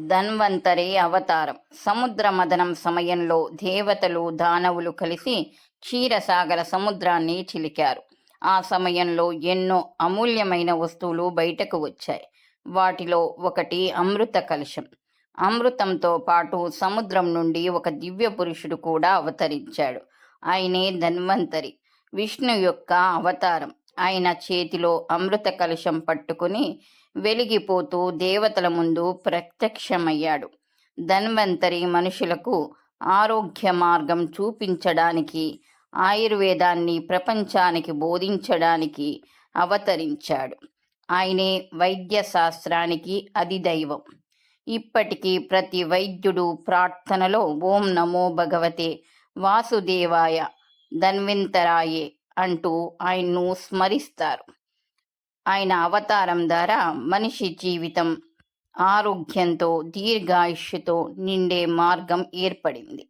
ధన్వంతరి అవతారం. సముద్ర మదనం సమయంలో దేవతలు దానవులు కలిసి క్షీరసాగర సముద్రాన్ని చిలికారు. ఆ సమయంలో ఎన్నో అమూల్యమైన వస్తువులు బయటకు వచ్చాయి. వాటిలో ఒకటి అమృత కలశం. అమృతంతో పాటు సముద్రం నుండి ఒక దివ్య పురుషుడు కూడా అవతరించాడు. ఆయనే ధన్వంతరి. విష్ణు యొక్క అవతారం. ఆయన చేతిలో అమృత కలశం పట్టుకుని వెలిగిపోతూ దేవతల ముందు ప్రత్యక్షమయ్యాడు. ధన్వంతరి మనుషులకు ఆరోగ్య మార్గం చూపించడానికి ఆయుర్వేదాన్ని ప్రపంచానికి బోధించడానికి అవతరించాడు. ఆయనే వైద్య శాస్త్రానికి అధిదైవం ఇప్పటికీ ప్రతి వైద్యుడు ప్రార్థనలో ఓం నమో భగవతే వాసుదేవాయ ధన్వింతరాయే. అంటూ ఆయన్ను స్మరిస్తారు. ఆయన అవతారం ద్వారా మనిషి జీవితం ఆరోగ్యంతో దీర్ఘాయుష్యతో నిండే మార్గం ఏర్పడింది.